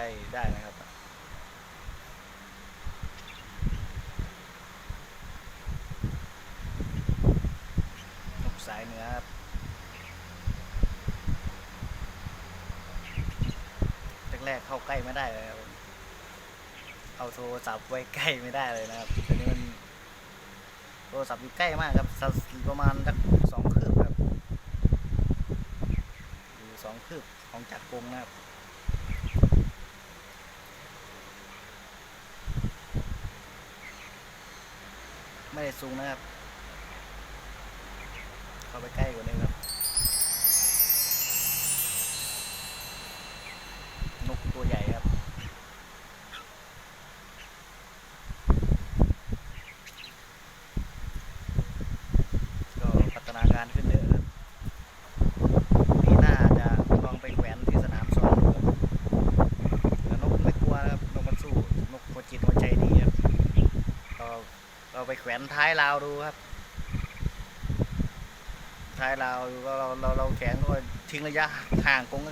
ได้ได้นะครับ นกสายเนื้อครับแรกๆเข้าใกล้ไม่ได้เลยครับเอาโทรศัพท์ไว้ใกล้ไม่ได้เลยนะครับตอนนี้มันโทรศัพท์อยู่ใกล้มากครับประมาณสักสองคืบครับอยู่สองคืบของจักรงนะครับ ไม่ได้สูงนะครับ เข้าไปใกล้กว่านี้ครับ นกตัวใหญ่ครับ ก็พัฒนาการขึ้นเยอะครับปีหน้าจะลองไปแขวนที่สนามซ้อมดูครับแต่นกไม่กลัวนะครับ นกมันสู้ นกหัวจิตหัวใจดีครับก็ เราไปแขวนท้ายราวดูครับ ท้ายราวดูก็เราเราเราแขวนก็ทิ้งระยะห่างกง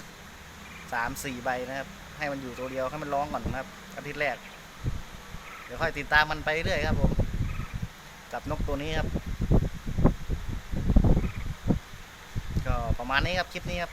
สามสี่ใบนะครับ ให้มันอยู่ตัวเดียวให้มันร้องก่อนนะครับอาทิตย์แรก เดี๋ยวค่อยติดตามมันไปเรื่อยครับผมกับนกตัวนี้ครับ ก็ประมาณนี้ครับคลิปนี้ครับ